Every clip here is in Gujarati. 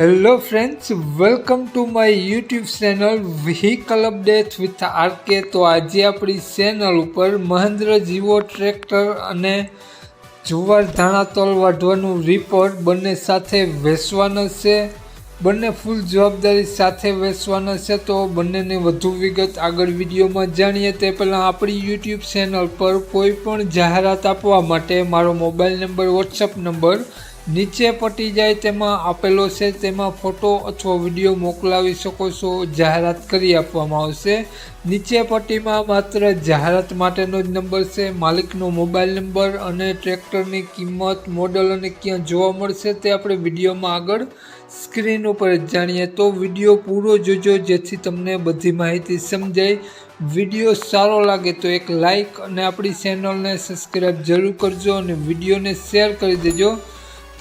Hello friends welcome to my YouTube channel vehicle update with RK તો આજે આપણી ચેનલ ઉપર મહેન્દ્ર જીવો ટ્રેક્ટર અને જુવાર ધાણા તલ વાઢવાનું રિપોર્ટ બંને સાથે વેચવાનો છે. બંને ફૂલ જવાબદારી સાથે વેચવાના છે. તો બંનેને વધુ વિગત આગળ વિડીયોમાં જાણીએ. તે પહેલાં આપણી યુટ્યુબ ચેનલ પર કોઈ પણ જાહેરાત આપવા માટે મારો મોબાઈલ નંબર વોટ્સઅપ નંબર નીચે પટી જાય તેમાં આપેલો છે, તેમાં ફોટો અથવા વીડિયો મોકલાવી શકો છો, જાહેરાત કરી આપવામાં આવશે. નીચે પટ્ટીમાં માત્ર જાહેરાત માટેનો જ નંબર છે, માલિકનો મોબાઈલ નંબર અને ટ્રેક્ટરની કિંમત, મોડલ અને ક્યાં જોવા મળશે તે આપણે વિડીયોમાં આગળ સ્ક્રીન ઉપર જાણીએ. તો વીડિયો પૂરો જોજો, જેથી તમને બધી માહિતી સમજાય. વીડિયો સારો લાગે તો એક લાઈક અને આપણી ચેનલને સબસ્ક્રાઈબ જરૂર કરજો અને વિડીયોને શેર કરી દેજો.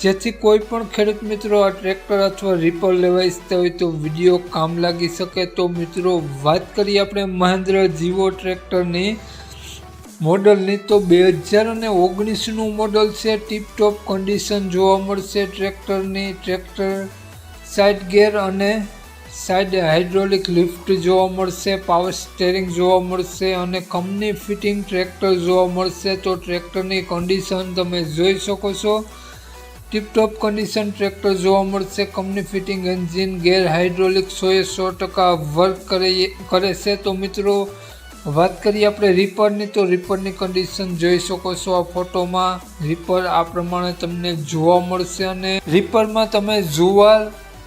જેથી કોઈ પણ ખેડૂત મિત્રો આ ટ્રેક્ટર અથવા રીપર લેવા ઈચ્છતા હોય તો વીડિયો કામ લાગી શકે તો મિત્રો વાત કરીએ આપણે મહેન્દ્ર જીવો ટ્રેક્ટરની મોડલની. તો બે હજાર અને ઓગણીસનું મોડલ છે ટીપટોપ કન્ડિશન જોવા મળશે ટ્રેક્ટરની. ટ્રેક્ટર સાઇડ ગેર અને સાઇડ હાઇડ્રોલિક લિફ્ટ જોવા મળશે પાવર સ્ટેરિંગ જોવા મળશે અને કંપની ફિટિંગ ટ્રેક્ટર જોવા મળશે. તો ટ્રેક્ટરની કન્ડિશન તમે જોઈ શકો છો. ટીપટોપ કન્ડિશન ટ્રેક્ટર જોવા મળશે. Company fitting engine gear hydraulic સોએ સો ટકા વર્ક કરે છે. તો મિત્રો, વાત કરીએ આપણે રિપરની તો રિપરની કન્ડિશન જોઈ શકો છો આ ફોટોમાં રિપર આ પ્રમાણે તમને જોવા મળશે અને રિપરમાં તમે જુવાર,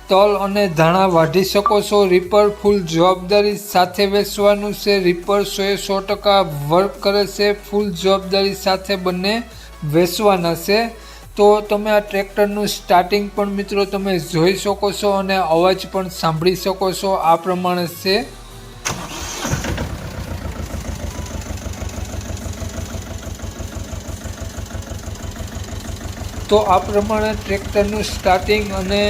તલ અને ધાણા વાઢી શકો છો. રિપર ફૂલ જવાબદારી સાથે વેચવાનું છે. રિપર સોએ સો ટકા વર્ક કરે છે. ફૂલ જવાબદારી સાથે બંને વેચવાના છે. તો તમે આ ટ્રેક્ટરનું સ્ટાર્ટિંગ પણ મિત્રો તમે જોઈ શકો છો અને અવાજ પણ સાંભળી શકો છો. આ પ્રમાણે છે. તો આ પ્રમાણે ટ્રેક્ટરનું સ્ટાર્ટિંગ અને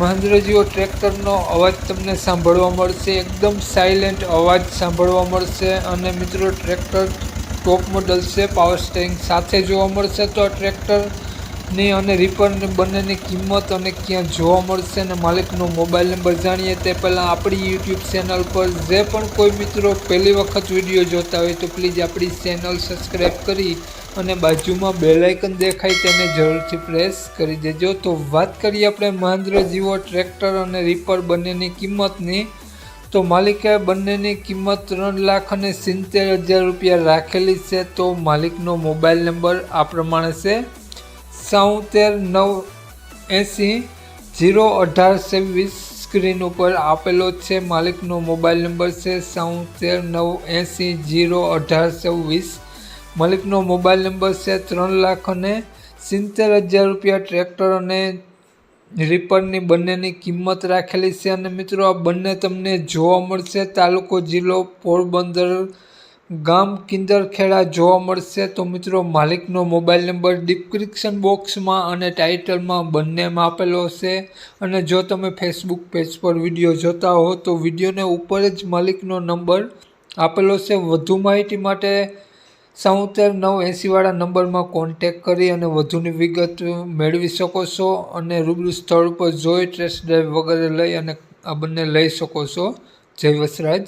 મહેન્દ્રજીઓ ટ્રેક્ટરનો અવાજ તમને સાંભળવા મળશે. એકદમ સાયલેન્ટ અવાજ સાંભળવા મળશે અને મિત્રો ટ્રેક્ટર ટોપ મોડલ છે. પાવર સ્ટેરિંગ સાથે જોવા મળશે તો આ ટ્રેક્ટર ની અને રિપરની બંનેની કિંમત અને ક્યાં જોવા મળશે અને માલિકનો મોબાઈલ નંબર જાણીએ તે પહેલાં આપણી યુટ્યુબ ચેનલ પર જે પણ કોઈ મિત્રો પહેલી વખત વીડિયો જોતા હોય તો પ્લીઝ આપણી ચેનલ સબસ્ક્રાઈબ કરી અને બાજુમાં બેલાઇકન દેખાય તેને જરૂરથી પ્રેસ કરી દેજો. તો વાત કરીએ આપણે મહેન્દ્ર જીવો ટ્રેક્ટર અને રિપર બંનેની કિંમતની. તો માલિકે બંનેની કિંમત ત્રણ લાખ અને સિત્તેર હજાર રૂપિયા રાખેલી છે. તો માલિકનો મોબાઈલ નંબર આ પ્રમાણે છે. સાઉતેર નવ એંસી જીરો અઢાર છવ્વીસ સ્ક્રીન ઉપર આપેલો છે. માલિકનો મોબાઈલ નંબર છે સાઉતેર નવ એંસી જીરો અઢાર છવ્વીસ. માલિકનો મોબાઈલ નંબર છે ત્રણ લાખ અને સિત્તેર હજાર રૂપિયા. ટ્રેક્ટર અને રીપરની બંનેની કિંમત રાખેલી છે. અને મિત્રો, આ બંને તમને જોવા મળશે. તાલુકો જિલ્લો પોરબંદર ગામ કિંદરખેડા જોવા મળશે તો મિત્રો માલિકનો મોબાઈલ નંબર ડિસ્ક્રિપ્શન બોક્સમાં અને ટાઇટલમાં બંનેમાં આપેલો હશે. અને જો તમે ફેસબુક પેજ પર વીડિયો જોતા હો તો વિડીયોને ઉપર જ માલિકનો નંબર આપેલો છે. વધુ માહિતી માટે સાઉતેર નવ એંસીવાળા નંબરમાં કોન્ટેક કરી અને વધુની વિગત મેળવી શકો છો અને રૂબરૂ સ્થળ પર જોઈ ટ્રેસ ડ્રાઈવ વગેરે લઈ અને આ બંને લઈ શકો છો. જય વસરાજ.